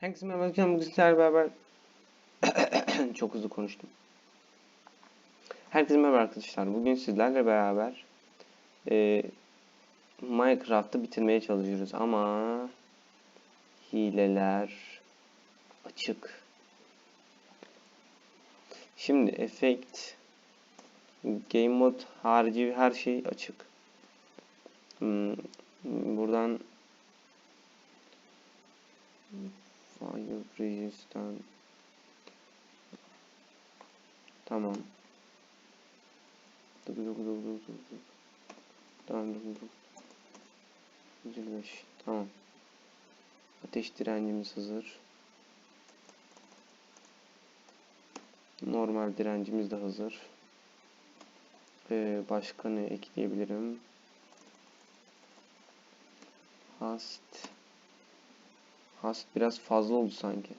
Herkese merhaba. Bugün sizlerle beraber çok hızlı konuştum. Herkese merhaba arkadaşlar. Bugün sizlerle beraber e, Minecraft'ı bitirmeye çalışıyoruz ama hileler açık. Şimdi efekt game mode harici her şey açık. Hmm, buradan Fire resistant. Tamam. Dur dur dur dur dur dur. Tamam dur dur. 155. Tamam. Ateş direncimiz hazır. Normal direncimiz de hazır. Ee, başka ne ekleyebilirim? Hast. Hast biraz fazla oldu sanki.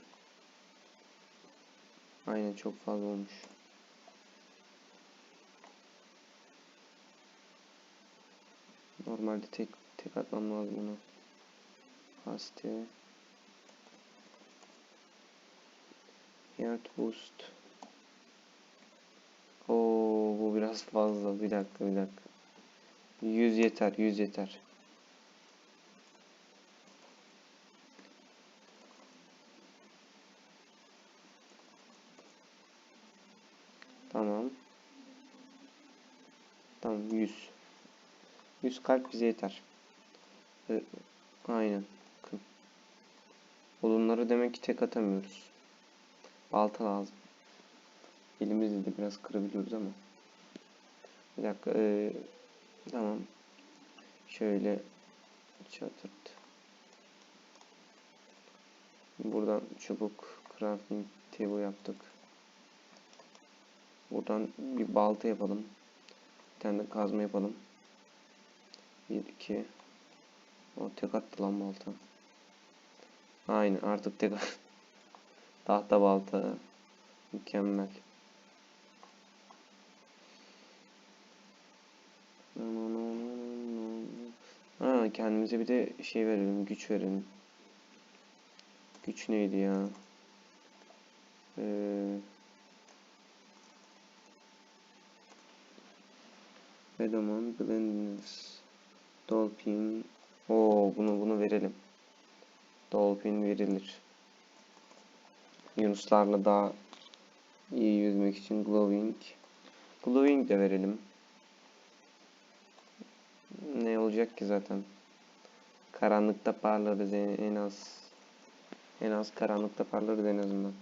Aynen çok fazla olmuş. Normalde tek tek atmam lazım ona. Hast'e. Heart boost. Oo bu biraz fazla. Bir dakika bir dakika. 100 yeter 100 yeter. Tamam. Tamam 100. 100 kalp bize yeter. Ee, aynen. Bakın. Odunları demek ki tek atamıyoruz. Balta lazım. Elimizle de biraz kırabiliyoruz ama. Bir dakika. Ee, tamam. Şöyle çatırt. Buradan çubuk crafting table yaptık. Buradan bir balta yapalım. Bir tane de kazma yapalım. 1 2 O tek attı lan balta. Aynen artık tek Tahta balta. Mükemmel. Ha, kendimize bir de şey verelim, güç verelim. Güç neydi ya? Ee, Vedomon, Blendness, Dolphin. Oo, bunu bunu verelim. Dolphin verilir. Yunuslarla daha iyi yüzmek için Glowing. Glowing de verelim. Ne olacak ki zaten? Karanlıkta parlarız en az. En az karanlıkta parlarız en azından.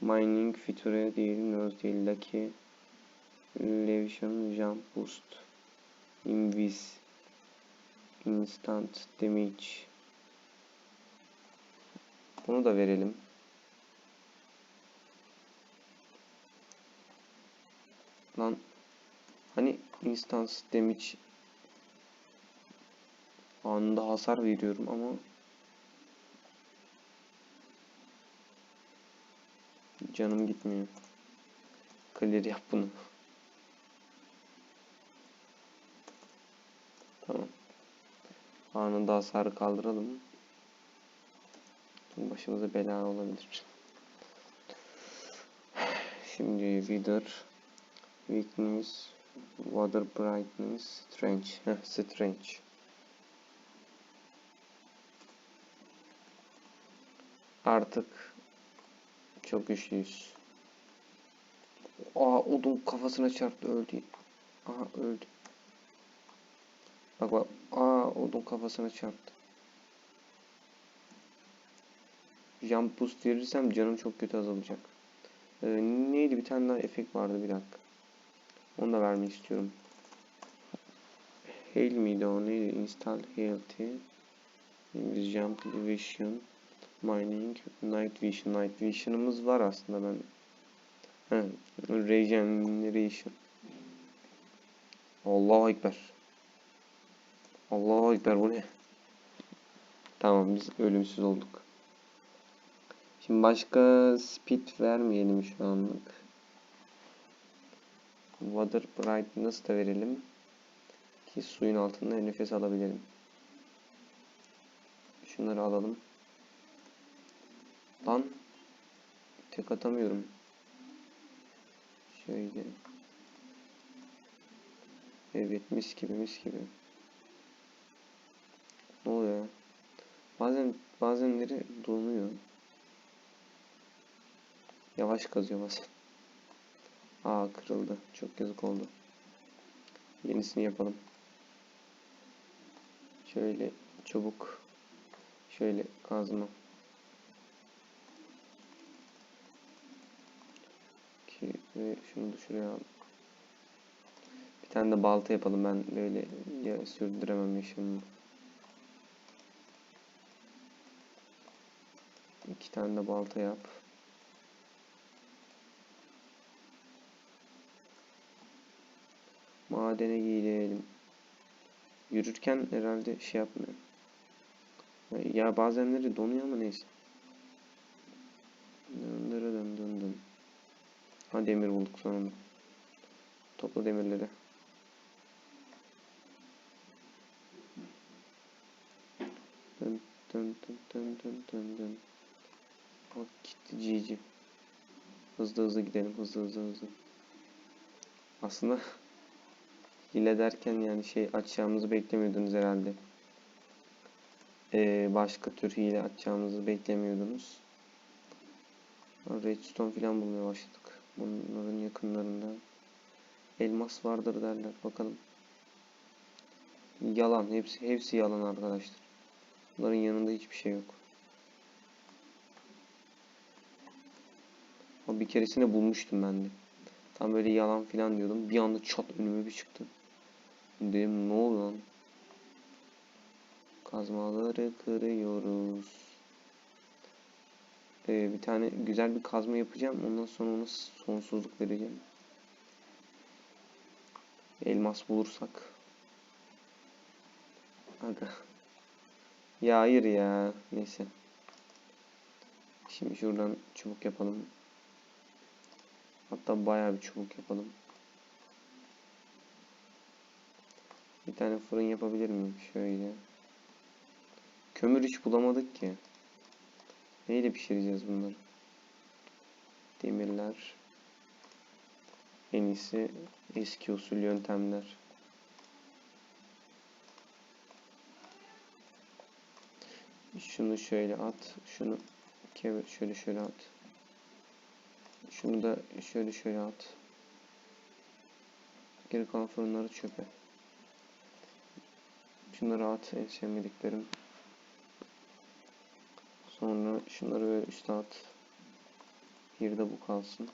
Mining feature değil, nose değil, lucky. Levision Jump Boost Invis Instant Damage Bunu da verelim. Lan hani Instant Damage anında hasar veriyorum ama canım gitmiyor. Clear yap bunu. Tamam. Anında hasarı kaldıralım. Başımıza bela olabilir. Şimdi Wither, Weakness, Water Brightness, Strange. Heh, Strange. Artık çok güçlüyüz. Aa odun kafasına çarptı öldü. Aha öldü. Bak bak. Aa odun kafasına çarptı. Jump boost verirsem canım çok kötü azalacak. Ee, neydi bir tane daha efekt vardı bir dakika. Onu da vermek istiyorum. Hail miydi o neydi? Install Healthy. Jump Vision. Mining. Night Vision. Night Vision'ımız var aslında ben. Regeneration. Allahu Ekber. Allahu Ekber bu ne? Tamam biz ölümsüz olduk. Şimdi başka speed vermeyelim şu anlık. Water brightness da verelim. Ki suyun altında nefes alabilirim. Şunları alalım. Lan. Tek atamıyorum. Şöyle. Evet mis gibi mis gibi. Ne oluyor? Bazen bazenleri donuyor. Yavaş kazıyor bazen. Aa kırıldı. Çok yazık oldu. Yenisini yapalım. Şöyle çubuk. Şöyle kazma. Ki ve şunu da şuraya al. Bir tane de balta yapalım. Ben böyle sürdüremem yaşamımı. İki tane de balta yap. Madene gidelim. Yürürken herhalde şey yapmıyor. Ya bazenleri donuyor ama neyse. Dın dırı dın dın dın. Ha demir bulduk sonunda. Topla demirleri. Dın dın dın dın dın dın. Bak gitti cici. Hızlı hızlı gidelim hızlı hızlı hızlı. Aslında hile derken yani şey açacağımızı beklemiyordunuz herhalde. Ee, başka tür hile açacağımızı beklemiyordunuz. Redstone falan bulmaya başladık. Bunların yakınlarında. Elmas vardır derler. Bakalım. Yalan. Hepsi, hepsi yalan arkadaşlar. Bunların yanında hiçbir şey yok. Ama bir keresinde bulmuştum ben de. Tam böyle yalan filan diyordum. Bir anda çat önüme bir çıktı. Dedim ne oldu lan? Kazmaları kırıyoruz. Ee, bir tane güzel bir kazma yapacağım. Ondan sonra ona sonsuzluk vereceğim. Elmas bulursak. Aga. Ya hayır ya. Neyse. Şimdi şuradan çubuk yapalım. Hatta bayağı bir çubuk yapalım. Bir tane fırın yapabilir miyim? Şöyle. Kömür hiç bulamadık ki. Neyle pişireceğiz bunları? Demirler. En iyisi eski usul yöntemler. Şunu şöyle at. Şunu şöyle şöyle at. Şunu da şöyle şöyle at. Geri kalan fırınları çöpe. Şunları at en sevmediklerim. Sonra şunları böyle üstte at. Bir de bu kalsın.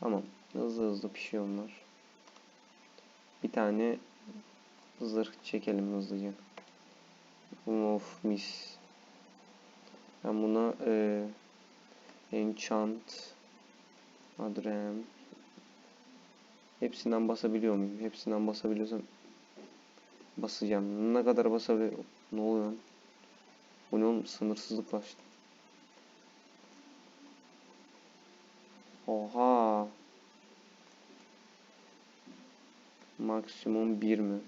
Tamam. Hızlı hızlı pişiyor onlar. Bir tane zırh çekelim hızlıca. Of mis. Ben buna e, enchant adrem hepsinden basabiliyor muyum? Hepsinden basabiliyorsam basacağım. Ne kadar basabiliyorum? Ne oluyor? Bu ne oğlum? Sınırsızlık başladı. Oha. Maksimum 1 mi?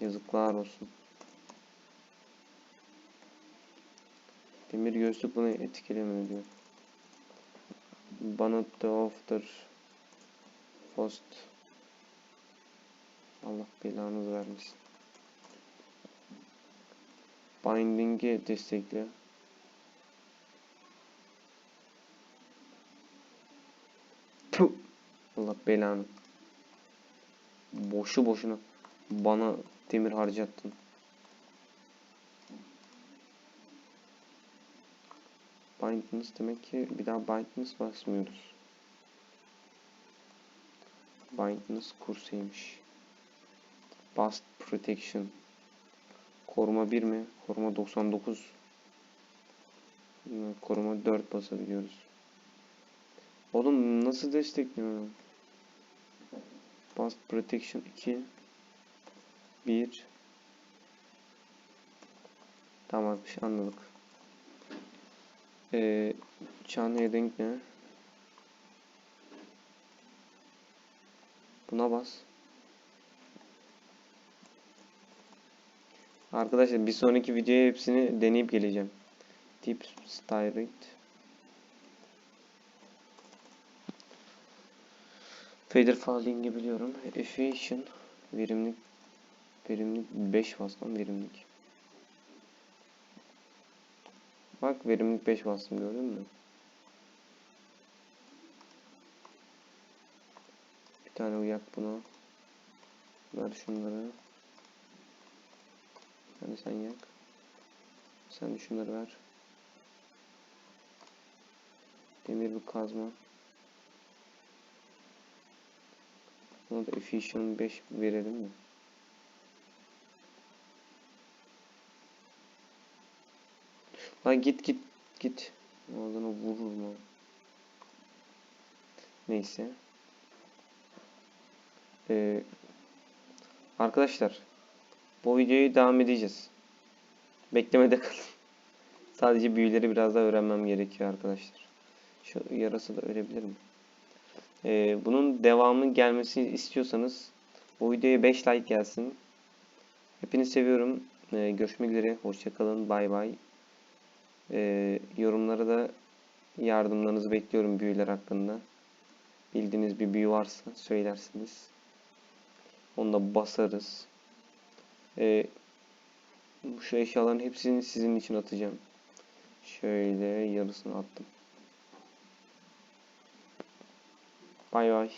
Yazıklar olsun. Demir gözlük bunu etkilemiyor diyor. Bana the after post Allah belanızı vermesin. Binding'i destekliyor. Puh. Allah belanı. Boşu boşuna bana demir harcattın. Bindness demek ki bir daha bindness basmıyoruz. Bindness kursuymuş. Bust Protection. Koruma 1 mi? Koruma 99. Koruma 4 basabiliyoruz. Oğlum nasıl destekliyor? Bust Protection 2 1 Tamam anladık. Ee, çan heading ne? Buna bas. Arkadaşlar bir sonraki videoya hepsini deneyip geleceğim. Tip Styrate. Fader Falling'i biliyorum. Efficient verimlilik verimlilik 5 bastım verimlilik. Bak verimlilik 5 bastım gördün mü? Bir tane uyak buna. Ver şunları. Hadi sen yak. Sen de şunları ver. Demir bir kazma. Buna da efficient 5 verelim mi? Lan git git git. Ağzına vururum ha. Neyse. Ee, arkadaşlar bu videoyu devam edeceğiz. Beklemede kalın. Sadece büyüleri biraz daha öğrenmem gerekiyor arkadaşlar. Şu yarası da ölebilir mi? Ee, bunun devamının gelmesini istiyorsanız bu videoya 5 like gelsin. Hepinizi seviyorum. Ee, görüşmek üzere. Hoşçakalın. Bay bay. Ee, yorumlara da yardımlarınızı bekliyorum büyüler hakkında. Bildiğiniz bir büyü varsa söylersiniz. Onu da basarız. Ee, şu eşyaların hepsini sizin için atacağım. Şöyle yarısını attım. Bay bay.